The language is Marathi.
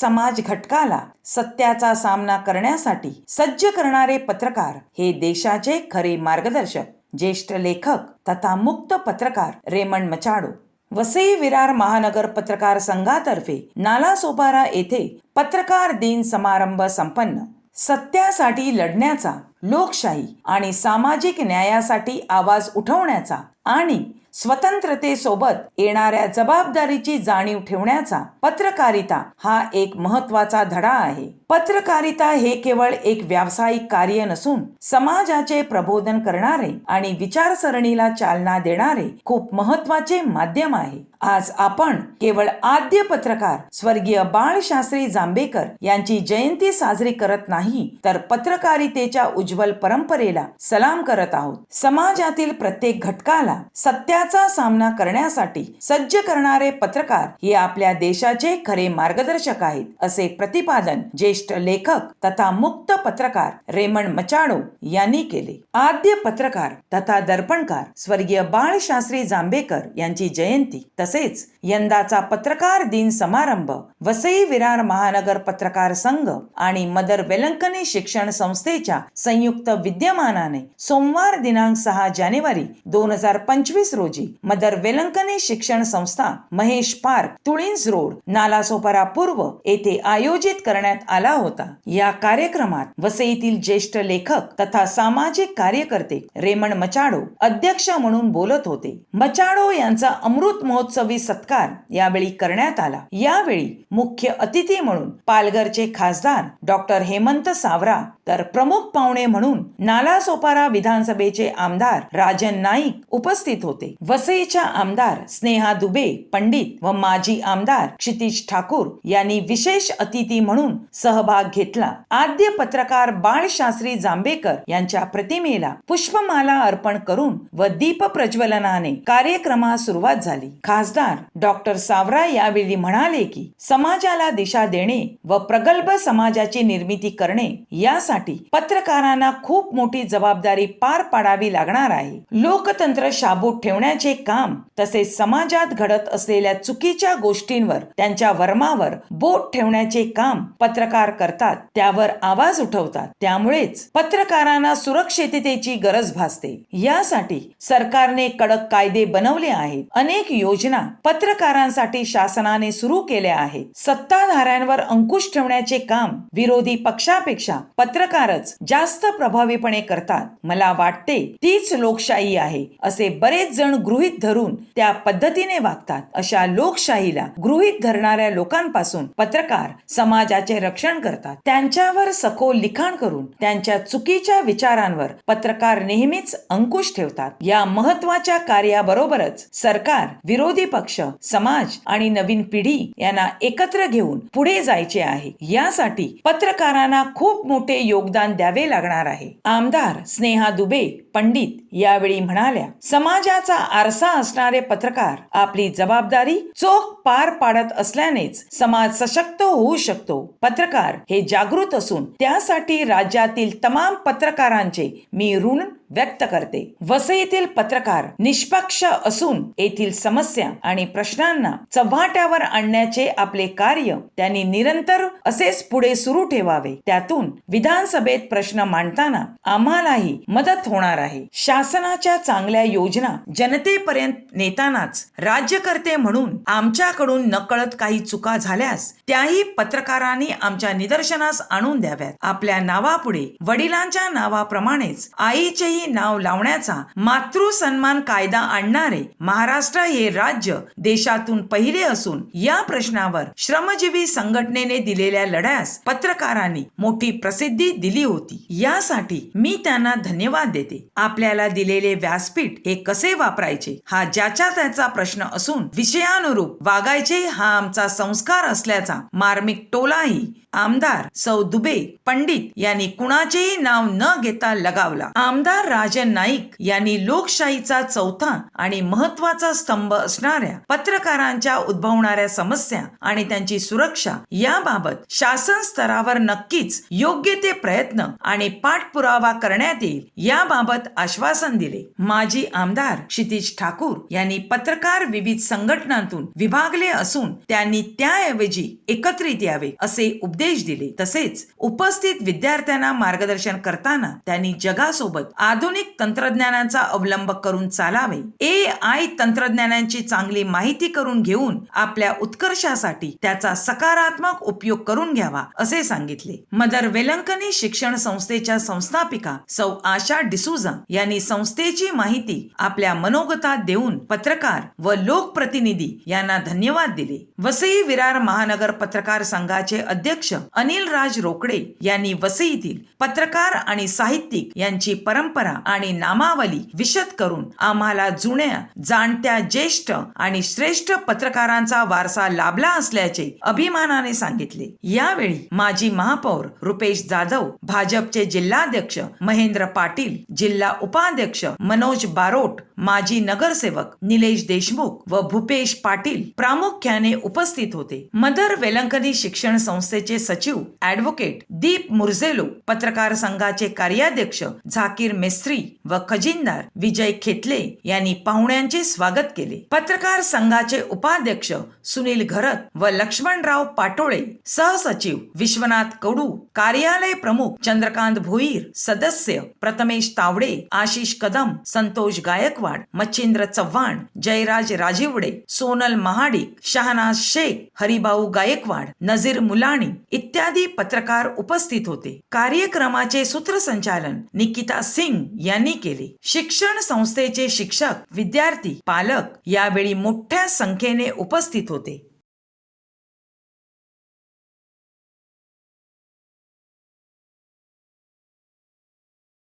समाज घटकाला सत्याचा सामना करण्यासाठी सज्ज करणारे पत्रकार हे देशाचे खरे मार्गदर्शक ज्येष्ठ लेखक तथा मुक्त पत्रकार रेमंड मचाडो. वसई विरार महानगर पत्रकार संघातर्फे नालासोपारा येथे पत्रकार दिन समारंभ संपन्न. सत्यासाठी लढण्याचा लोकशाही आणि सामाजिक न्यायासाठी आवाज उठवण्याचा आणि स्वतंत्रतेसोबत येणाऱ्या जबाबदारीची जाणीव ठेवण्याचा पत्रकारिता हा एक महत्त्वाचा धडा आहे. पत्रकारिता हे केवळ एक व्यावसायिक कार्य नसून समाजाचे प्रबोधन करणारे आणि विचारसरणीला चालना देणारे खूप महत्त्वाचे माध्यम आहे. आज आपण केवळ आद्य पत्रकार स्वर्गीय बाळशास्त्री जांभेकर यांची जयंती साजरी करत नाही तर पत्रकारितेच्या उज्ज्वल परंपरेला सलाम करत आहोत. समाजातील प्रत्येक घटकाला सत्या सत्याचा सामना करण्यासाठी सज्ज करणारे पत्रकार हे आपल्या देशाचे खरे मार्गदर्शक आहेत असे प्रतिपादन ज्येष्ठ लेखक तथा मुक्त पत्रकार रेमंड मचाडो यांनी केले. आद्य पत्रकार तथा दर्पणकार स्वर्गीय बाळशास्त्री जांभेकर यांची जयंती तसेच यंदाचा पत्रकार दिन समारंभ वसई विरार महानगर पत्रकार संघ आणि मदर वेलंकनी शिक्षण संस्थेच्या संयुक्त विद्यमानाने सोमवार दिनांक सहा जानेवारी दोन हजार पंचवीस रोजी मदर वेलंकने शिक्षण संस्था महेश पार्क तुळींज रोड नालासोपारा पूर्व येथे आयोजित करण्यात आला होता. या कार्यक्रमात वसईतील ज्येष्ठ लेखक तथा सामाजिक कार्यकर्ते रेमंड मचाडो अध्यक्ष म्हणून बोलत होते. मचाडो यांचा अमृत महोत्सवी सत्कार यावेळी करण्यात आला. यावेळी मुख्य अतिथी म्हणून पालघरचे खासदार डॉक्टर हेमंत सावरा तर प्रमुख पाहुणे म्हणून नालासोपारा विधानसभेचे आमदार राजन नाईक उपस्थित होते. वसईच्या आमदार स्नेहा दुबे पंडित व माजी आमदार क्षितिश ठाकूर यांनी विशेष अतिथी म्हणून सहभाग घेतला. आद्य पत्रकार बाळशास्त्री जांभेकर यांच्या प्रतिमेला पुष्पमाला अर्पण करून व दीप प्रज्वलनाने कार्यक्रमास सुरुवात झाली. खासदार डॉक्टर सावरा यावेळी म्हणाले की समाजाला दिशा देणे व प्रगल्भ समाजाची निर्मिती करणे यासाठी पत्रकारांना खूप मोठी जबाबदारी पार पाडावी लागणार आहे. लोकतंत्र शाबूत करण्याचे काम तसेच समाजात घडत असलेल्या चुकीच्या गोष्टींवर त्यांच्या वर्मावर बोट ठेवण्याचे काम पत्रकार करतात त्यावर आवाज उठवतात. त्यामुळेच पत्रकारांना सुरक्षिततेची गरज भासते. यासाठी सरकारने कडक कायदे बनवले आहेत. अनेक योजना पत्रकारांसाठी शासनाने सुरू केल्या आहेत. सत्ताधाऱ्यांवर अंकुश ठेवण्याचे काम विरोधी पक्षापेक्षा पत्रकारच जास्त प्रभावीपणे करतात. मला वाटते तीच लोकशाही आहे असे बरेच जण गृहित धरून त्या पद्धतीने वागतात अशा लोकशाहीला गृहीत धरणाऱ्या लोकांपासून पत्रकार समाजाचे रक्षण करतात. त्यांच्यावर सखोल लिखाण करून त्यांच्या चुकीच्या विचारांवर पत्रकार नेहमीच अंकुश ठेवतात. या महत्त्वाच्या कार्याबरोबरच सरकार विरोधी पक्ष समाज आणि नवीन पिढी यांना एकत्र घेऊन पुढे जायचे आहे. यासाठी पत्रकारांना खूप मोठे योगदान द्यावे लागणार आहे. आमदार स्नेहा दुबे पंडित यावेळी म्हणाल्या समाजाचा आरसा असणारे पत्रकार आपली जबाबदारी चोख पार पाडत असल्यानेच समाज सशक्त होऊ शकतो. पत्रकार हे जागृत असून त्यासाठी राज्यातील तमाम पत्रकारांचे मी ऋण व्यक्त करते. वसईतील पत्रकार निष्पक्ष असून येथील समस्या आणि प्रश्नांना चव्हाट्यावर आणण्याचे आपले कार्य त्यांनी निरंतर असेच पुढे सुरू ठेवावे. त्यातून विधानसभेत प्रश्न मांडताना आम्हालाही मदत होणार आहे. शासनाच्या चांगल्या योजना जनतेपर्यंत नेतानाच राज्यकर्ते म्हणून आमच्याकडून नकळत काही चुका झाल्यास त्याही पत्रकारांनी आमच्या निदर्शनास आणून द्याव्यात. आपल्या नावापुढे वडिलांच्या नावाप्रमाणेच आईचेही नाव लावण्याचा मातृ सन्मान कायदा आणणारे महाराष्ट्र हे राज्य देशातून पहिले असून या प्रश्नावर श्रमजीवी संघटनेने दिलेल्या लढ्यास पत्रकारांनी मोठी प्रसिद्धी दिली होती. यासाठी मी त्यांना धन्यवाद देते. आपल्याला दिलेले व्यासपीठ हे कसे वापरायचे हा ज्याच्या त्याचा प्रश्न असून विषयानुरूप वागायचे हा आमचा संस्कार असल्याचा मार्मिक टोलाही आमदार सौ दुबे पंडित यांनी कुणाचेही नाव न घेता लगावला. आमदार राजन नाईक यांनी लोकशाहीचा चौथा आणि महत्त्वाचा स्तंभ असणाऱ्या पत्रकारांच्या उद्भवणाऱ्या समस्या आणि त्यांची सुरक्षा याबाबत शासन स्तरावर नक्कीच योग्य ते प्रयत्न आणि पाठपुरावा करण्यात येईल याबाबत आश्वासन दिले. माजी आमदार क्षितिज ठाकूर यांनी पत्रकार विविध संघटनांतून विभागले असून त्यांनी त्याऐवजी एकत्रित यावे असे उपदेश दिले. तसेच उपस्थित विद्यार्थ्यांना मार्गदर्शन करताना त्यांनी जगासोबत आधुनिक तंत्रज्ञानाचा अवलंब करून चालावे. ए आय तंत्रज्ञानाची चांगली माहिती करून घेऊन आपल्या उत्कर्षासाठी त्याचा सकारात्मक उपयोग करून घ्यावा असे सांगितले. मदर वेलंकनी शिक्षण संस्थेच्या संस्थापिका सौ आशा डिसुजा यांनी संस्थेची माहिती आपल्या मनोगतात देऊन पत्रकार व लोकप्रतिनिधी यांना धन्यवाद दिले. वसई विरार महानगर पत्रकार संघाचे अध्यक्ष अनिल राज रोकडे यांनी वसईतील पत्रकार आणि साहित्यिक यांची परंपरा आणि नामावली विशद करून आम्हाला जुन्या जाणत्या ज्येष्ठ आणि श्रेष्ठ पत्रकारांचा वारसा लाभला असल्याचे अभिमानाने सांगितले. यावेळी माजी महापौर रुपेश जाधव भाजपचे जिल्हाध्यक्ष महेंद्र पाटील जिल्हा उपाध्यक्ष मनोज बारोट माजी नगरसेवक निलेश देशमुख व भूपेश पाटील प्रामुख्याने उपस्थित होते. मदर वेलंकनी शिक्षण संस्थेचे सचिव ऍडव्होकेट दीप मुर्झेलो पत्रकार संघाचे कार्याध्यक्ष झाकीर मेस्त्री व खजिनदार विजय खेतले यांनी पाहुण्यांचे स्वागत केले. पत्रकार संघाचे उपाध्यक्ष सुनील घरत व लक्ष्मणराव पाटोळे सहसचिव विश्वनाथ कडू कार्यालय प्रमुख चंद्रकांत भोईर सदस्य प्रथमेश तावडे आशिष कदम संतोष गायकवाड मच्छिंद्र चव्हाण जयराज राजिवडे सोनल महाडिक शहानाज शेख हरिभाऊ गायकवाड नजीर मुलाणी इत्यादी पत्रकार उपस्थित होते. कार्यक्रमाचे सूत्रसंचालन निकिता सिंग यांनी केले. शिक्षण संस्थेचे शिक्षक विद्यार्थी पालक यावेळी मोठ्या संख्येने उपस्थित होते.